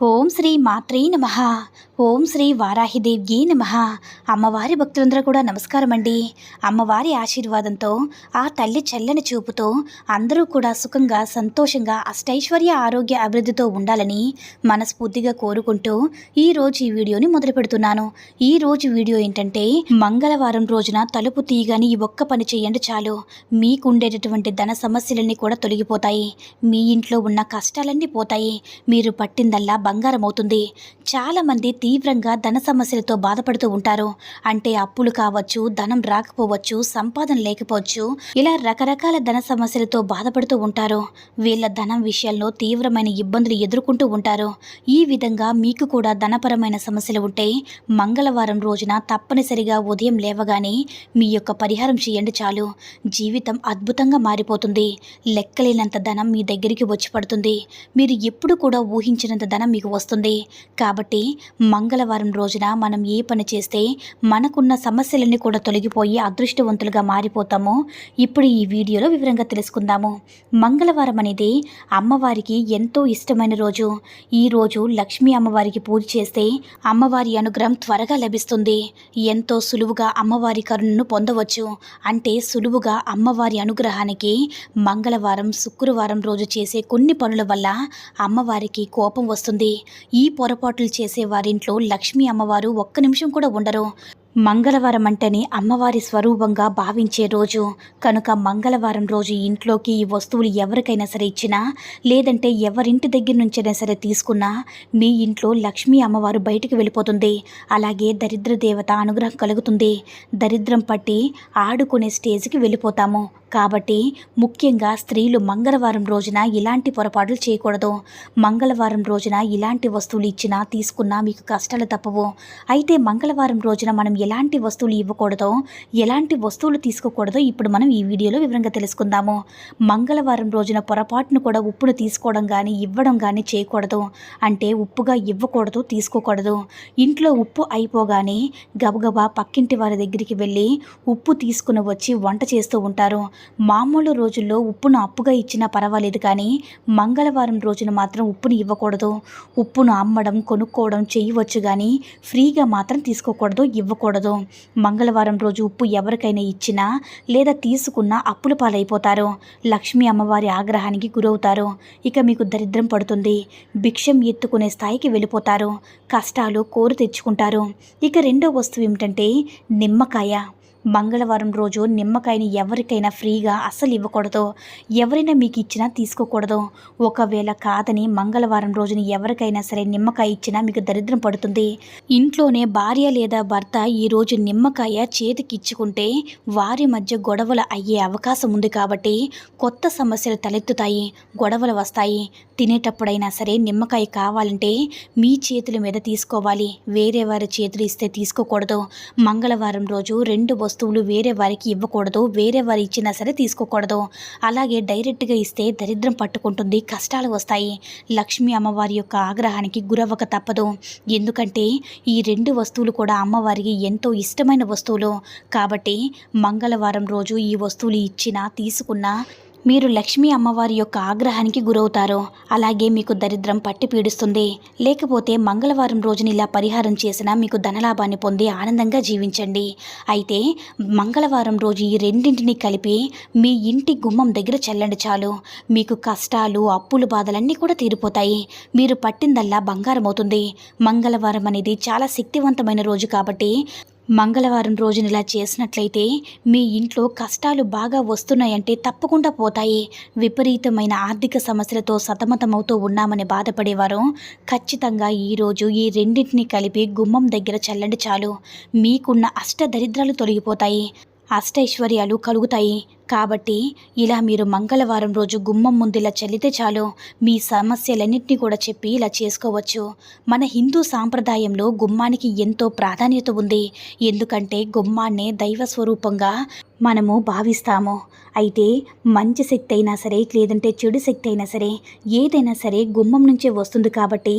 ఓం శ్రీ మాత్రే నమ. ఓం శ్రీ వారాహిదేవ్యే నమ. అమ్మవారి భక్తులందరూ కూడా నమస్కారం అండి అమ్మవారి ఆశీర్వాదంతో ఆ తల్లి చల్లని చూపుతో అందరూ కూడా సుఖంగా సంతోషంగా అష్టైశ్వర్య ఆరోగ్య అభివృద్ధితో ఉండాలని మనస్ఫూర్తిగా కోరుకుంటూ ఈ రోజు ఈ వీడియోని మొదలు పెడుతున్నాను. ఈ రోజు వీడియో ఏంటంటే మంగళవారం రోజున తలుపు తీయగానే ఈ ఒక్క పని చేయండి చాలు. మీకు ఉండేటటువంటి ధన సమస్యలన్నీ కూడా తొలగిపోతాయి. మీ ఇంట్లో ఉన్న కష్టాలన్నీ పోతాయి. మీరు పట్టిందల్లా బంగారం అవుతుంది చాలామంది తీవ్రంగా ధన సమస్యలతో బాధపడుతూ ఉంటారు. అంటే అప్పులు కావచ్చు ధనం రాకపోవచ్చు సంపాదన లేకపోవచ్చు ఇలా రకరకాల ధన సమస్యలతో బాధపడుతూ ఉంటారు. వీళ్ళ ధనం విషయాల్లో తీవ్రమైన ఇబ్బందులు ఎదుర్కొంటూ ఉంటారు. ఈ విధంగా మీకు కూడా ధనపరమైన సమస్యలు ఉంటే మంగళవారం రోజున తప్పనిసరిగా ఉదయం లేవగానే మీ యొక్క పరిహారం చేయండి చాలు. జీవితం అద్భుతంగా మారిపోతుంది. లెక్కలేనంత ధనం మీ దగ్గరికి వచ్చి పడుతుంది. మీరు ఎప్పుడు కూడా ఊహించినంత ధనం మీకు వస్తుంది. కాబట్టి మంగళవారం రోజున మనం ఏ పని చేస్తే మనకున్న సమస్యలన్నీ కూడా తొలగిపోయి అదృష్టవంతులుగా మారిపోతామో ఇప్పుడు ఈ వీడియోలో వివరంగా తెలుసుకుందాము. మంగళవారం అనేది అమ్మవారికి ఎంతో ఇష్టమైన రోజు. ఈ రోజు లక్ష్మీ అమ్మవారికి పూజ చేస్తే అమ్మవారి అనుగ్రహం త్వరగా లభిస్తుంది. ఎంతో సులువుగా అమ్మవారి కరుణను పొందవచ్చు. అంటే సులువుగా అమ్మవారి అనుగ్రహానికి మంగళవారం శుక్రవారం రోజు చేసే కొన్ని పనుల వల్ల అమ్మవారికి కోపం వస్తుంది. ఈ పొరపాట్లు చేసే వారింట్లో లక్ష్మీ అమ్మవారు ఒక్క నిమిషం కూడా ఉండరు. మంగళవారం అంటేనే అమ్మవారి స్వరూపంగా భావించే రోజు. కనుక మంగళవారం రోజు ఇంట్లోకి ఈ వస్తువులు ఎవరికైనా సరే ఇచ్చినా లేదంటే ఎవరింటి దగ్గర నుంచైనా సరే తీసుకున్నా మీ ఇంట్లో లక్ష్మీ అమ్మవారు బయటికి వెళ్ళిపోతుంది. అలాగే దరిద్ర దేవత అనుగ్రహం కలుగుతుంది. దరిద్రం పట్టి ఆడుకునే స్టేజ్కి వెళ్ళిపోతాము. కాబట్టి ముఖ్యంగా స్త్రీలు మంగళవారం రోజున ఇలాంటి పొరపాట్లు చేయకూడదు. మంగళవారం రోజున ఇలాంటి వస్తువులు ఇచ్చినా తీసుకున్నా మీకు కష్టాలు తప్పవు. అయితే మంగళవారం రోజున మనం ఎలాంటి వస్తువులు ఇవ్వకూడదో ఎలాంటి వస్తువులు తీసుకోకూడదో ఇప్పుడు మనం ఈ వీడియోలో వివరంగా తెలుసుకుందాము. మంగళవారం రోజున పొరపాటును కూడా ఉప్పును తీసుకోవడం కానీ ఇవ్వడం కానీ చేయకూడదు. అంటే ఉప్పుగా ఇవ్వకూడదు తీసుకోకూడదు. ఇంట్లో ఉప్పు అయిపోగానే గబగబా పక్కింటి వారి దగ్గరికి వెళ్ళి ఉప్పు తీసుకుని వచ్చి వంట చేస్తూ ఉంటారు. మామూలు రోజుల్లో ఉప్పును అప్పుగా ఇచ్చినా పర్వాలేదు కానీ మంగళవారం రోజున మాత్రం ఉప్పును ఇవ్వకూడదు. ఉప్పును అమ్మడం కొనుక్కోవడం చేయవచ్చు కానీ ఫ్రీగా మాత్రం తీసుకోకూడదు ఇవ్వకూడదు. మంగళవారం రోజు ఉప్పు ఎవరికైనా ఇచ్చినా లేదా తీసుకున్నా అప్పుల పాలైపోతారు. లక్ష్మీ అమ్మవారి ఆగ్రహానికి గురవుతారు. ఇక మీకు దరిద్రం పడుతుంది. భిక్షం ఎత్తుకునే స్థాయికి వెళ్ళిపోతారు. కష్టాలు కోరు తెచ్చుకుంటారు. ఇక రెండో వస్తువు ఏమిటంటే నిమ్మకాయ. మంగళవారం రోజు నిమ్మకాయని ఎవరికైనా ఫ్రీగా అస్సలు ఇవ్వకూడదు. ఎవరైనా మీకు ఇచ్చినా తీసుకోకూడదు. ఒకవేళ కాదని మంగళవారం రోజున ఎవరికైనా సరే నిమ్మకాయ ఇచ్చినా మీకు దరిద్రం పడుతుంది. ఇంట్లోనే భార్య లేదా భర్త ఈరోజు నిమ్మకాయ చేతికి ఇచ్చుకుంటే వారి మధ్య గొడవలు అయ్యే అవకాశం ఉంది కాబట్టి కొత్త సమస్యలు తలెత్తుతాయి గొడవలు వస్తాయి. తినేటప్పుడైనా సరే నిమ్మకాయ కావాలంటే మీ చేతుల మీద తీసుకోవాలి. వేరే వారి చేతులు ఇస్తే తీసుకోకూడదు. మంగళవారం రోజు రెండు వస్తువులు వేరే వారికి ఇవ్వకూడదు వేరే వారు ఇచ్చినా సరే తీసుకోకూడదు. అలాగే డైరెక్ట్గా ఇస్తే దరిద్రం పట్టుకుంటుంది కష్టాలు వస్తాయి. లక్ష్మీ అమ్మవారి యొక్క ఆగ్రహానికి గురవ్వక తప్పదు. ఎందుకంటే ఈ రెండు వస్తువులు కూడా అమ్మవారికి ఎంతో ఇష్టమైన వస్తువులు. కాబట్టి మంగళవారం రోజు ఈ వస్తువులు ఇచ్చినా తీసుకున్నా మీరు లక్ష్మీ అమ్మవారి యొక్క ఆగ్రహానికి గురవుతారు అలాగే మీకు దరిద్రం పట్టి పీడిస్తుంది. లేకపోతే మంగళవారం రోజున ఇలా పరిహారం చేసినా మీకు ధనలాభాన్ని పొంది ఆనందంగా జీవించండి. అయితే మంగళవారం రోజు ఈ రెండింటిని కలిపి మీ ఇంటి గుమ్మం దగ్గర చల్లండి చాలు. మీకు కష్టాలు అప్పులు బాధలన్నీ కూడా తీరిపోతాయి. మీరు పట్టిందల్లా బంగారం అవుతుంది మంగళవారం అనేది చాలా శక్తివంతమైన రోజు కాబట్టి మంగళవారం రోజున ఇలా చేసినట్లయితే మీ ఇంట్లో కష్టాలు బాగా వస్తున్నాయంటే తప్పకుండా పోతాయి. విపరీతమైన ఆర్థిక సమస్యలతో సతమతమవుతూ ఉన్నామని బాధపడేవారు. ఖచ్చితంగా ఈరోజు ఈ రెండింటిని కలిపి గుమ్మం దగ్గర చల్లండి చాలు. మీకున్న అష్ట దరిద్రాలు తొలగిపోతాయి. అష్టైశ్వర్యాలు కలుగుతాయి. కాబట్టి ఇలా మీరు మంగళవారం రోజు గుమ్మం ముందు ఇలా చల్లితే చాలు. మీ సమస్యలన్నింటినీ కూడా చెప్పి ఇలా చేసుకోవచ్చు. మన హిందూ సాంప్రదాయంలో గుమ్మానికి ఎంతో ప్రాధాన్యత ఉంది. ఎందుకంటే గుమ్మాన్నే దైవ స్వరూపంగా మనము భావిస్తాము. అయితే మంచి శక్తి అయినా సరే లేదంటే చెడు శక్తి అయినా సరే ఏదైనా సరే గుమ్మం నుంచే వస్తుంది కాబట్టి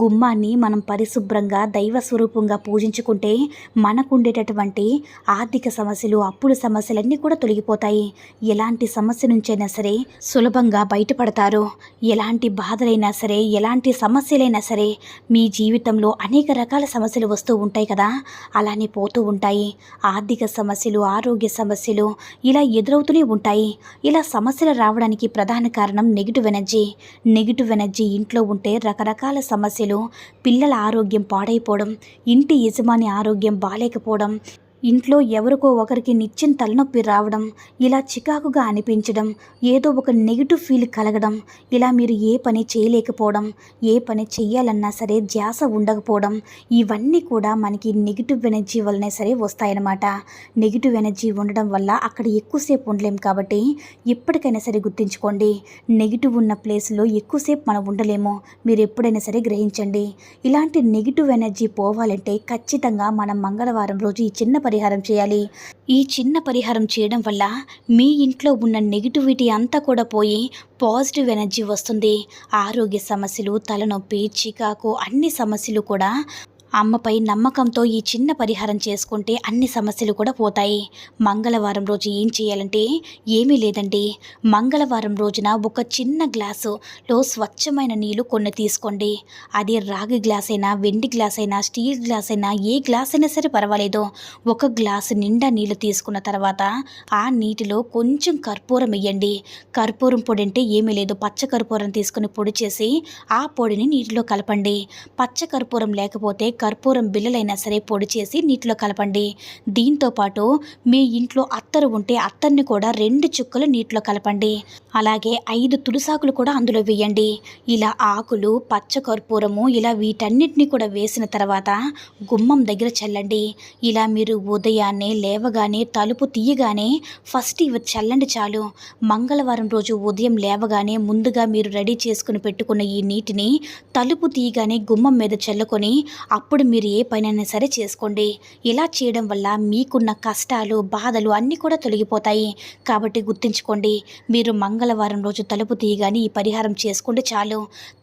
గుమ్మాన్ని మనం పరిశుభ్రంగా దైవ స్వరూపంగా పూజించుకుంటే మనకు ఉండేటటువంటి ఆర్థిక సమస్యలు అప్పుల సమస్యలన్నీ కూడా తొలగిపోతాయి. ఎలాంటి సమస్య నుంచైనా సరే సులభంగా బయటపడతారు. ఎలాంటి బాధలైనా సరే ఎలాంటి సమస్యలైనా సరే మీ జీవితంలో అనేక రకాల సమస్యలు వస్తూ ఉంటాయి కదా. అలానే పోతూ ఉంటాయి. ఆర్థిక సమస్యలు ఆరోగ్య సమస్యలు ఇలా ఎదురవుతూనే ఉంటాయి. ఇలా సమస్యలు రావడానికి ప్రధాన కారణం నెగిటివ్ ఎనర్జీ నెగిటివ్ ఎనర్జీ ఇంట్లో ఉంటే రకరకాల సమస్యలు పిల్లల ఆరోగ్యం పాడైపోవడం ఇంటి యజమాని ఆరోగ్యం బాగాలేకపోవడం ఇంట్లో ఎవరికో ఒకరికి నిత్యం తలనొప్పి రావడం ఇలా చికాకుగా అనిపించడం ఏదో ఒక నెగిటివ్ ఫీల్ కలగడం ఇలా మీరు ఏ పని చేయలేకపోవడం ఏ పని చేయాలన్నా సరే ధ్యాస ఉండకపోవడం ఇవన్నీ కూడా మనకి నెగిటివ్ ఎనర్జీ వల్లనే సరే వస్తాయన్నమాట. నెగిటివ్ ఎనర్జీ ఉండడం వల్ల అక్కడ ఎక్కువసేపు ఉండలేం కాబట్టి ఎప్పటికైనా సరే గుర్తుంచుకోండి నెగిటివ్ ఉన్న ప్లేస్లో ఎక్కువసేపు మనం ఉండలేము మీరు ఎప్పుడైనా సరే గ్రహించండి. ఇలాంటి నెగిటివ్ ఎనర్జీ పోవాలంటే ఖచ్చితంగా మనం మంగళవారం రోజు ఈ చిన్న పరిహారం చేయాలి. ఈ చిన్న పరిహారం చేయడం వల్ల మీ ఇంట్లో ఉన్న నెగిటివిటీ అంతా కూడా పోయి పాజిటివ్ ఎనర్జీ వస్తుంది. ఆరోగ్య సమస్యలు తలనొప్పి చికాకు అన్ని సమస్యలు కూడా అమ్మపై నమ్మకంతో ఈ చిన్న పరిహారం చేసుకుంటే అన్ని సమస్యలు కూడా పోతాయి. మంగళవారం రోజు ఏం చేయాలంటే ఏమీ లేదండి. మంగళవారం రోజున ఒక చిన్న గ్లాసులో స్వచ్ఛమైన నీళ్ళు కొన్ని తీసుకోండి. అది రాగి గ్లాస్ అయినా వెండి గ్లాస్ అయినా స్టీల్ గ్లాస్ అయినా ఏ గ్లాస్ అయినా సరే పర్వాలేదు. ఒక గ్లాసు నిండా నీళ్ళు తీసుకున్న తర్వాత ఆ నీటిలో కొంచెం కర్పూరం వేయండి కర్పూరం పొడి అంటే ఏమీ లేదు. పచ్చ కర్పూరం తీసుకుని పొడి చేసి ఆ పొడిని నీటిలో కలపండి. పచ్చ కర్పూరం లేకపోతే కర్పూరం బిల్లలైనా సరే పొడి చేసి నీటిలో కలపండి. దీంతో పాటు మీ ఇంట్లో అత్తరు ఉంటే అత్తర్ని కూడా రెండు చుక్కలు నీటిలో కలపండి. అలాగే ఐదు తులసాకులు కూడా అందులో వేయండి. ఇలా ఆకులు పచ్చ కర్పూరము ఇలా వీటన్నిటిని కూడా వేసిన తర్వాత గుమ్మం దగ్గర చల్లండి. ఇలా మీరు ఉదయాన్నే లేవగానే తలుపు తీయగానే ఫస్ట్ ఇవి చల్లండి చాలు. మంగళవారం రోజు ఉదయం లేవగానే ముందుగా మీరు రెడీ చేసుకుని పెట్టుకున్న ఈ నీటిని తలుపు తీయగానే గుమ్మం మీద చల్లుకొని అప్పుడు మీరు ఏ పనైనా సరే చేసుకోండి. ఇలా చేయడం వల్ల మీకున్న కష్టాలు బాధలు అన్నీ కూడా తొలగిపోతాయి. కాబట్టి గుర్తుంచుకోండి మీరు మంగళవారం రోజు తలుపు తీయగానే ఈ పరిహారం చేసుకుంటే చాలు.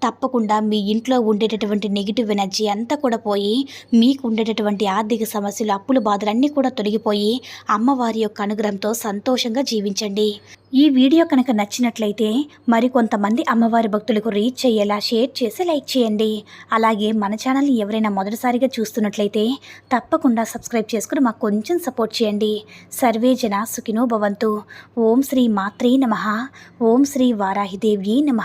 తప్పకుండా మీ ఇంట్లో ఉండేటటువంటి నెగిటివ్ ఎనర్జీ అంతా కూడా పోయి మీకు ఉండేటటువంటి ఆర్థిక సమస్యలు అప్పుల బాధలు అన్నీ కూడా తొలగిపోయి అమ్మవారి యొక్క అనుగ్రహంతో సంతోషంగా జీవించండి. ఈ వీడియో కనుక నచ్చినట్లయితే మరికొంతమంది అమ్మవారి భక్తులకు రీచ్ అయ్యేలా షేర్ చేసి లైక్ చేయండి. అలాగే మన ఛానల్ని ఎవరైనా మొదటిసారిగా చూస్తున్నట్లయితే తప్పకుండా సబ్స్క్రైబ్ చేసుకుని మాకు కొంచెం సపోర్ట్ చేయండి. సర్వే జన సుఖినో భవంతు. ఓం శ్రీ మాత్రే నమ. ఓం శ్రీ వారాహిదేవ్యే నమ.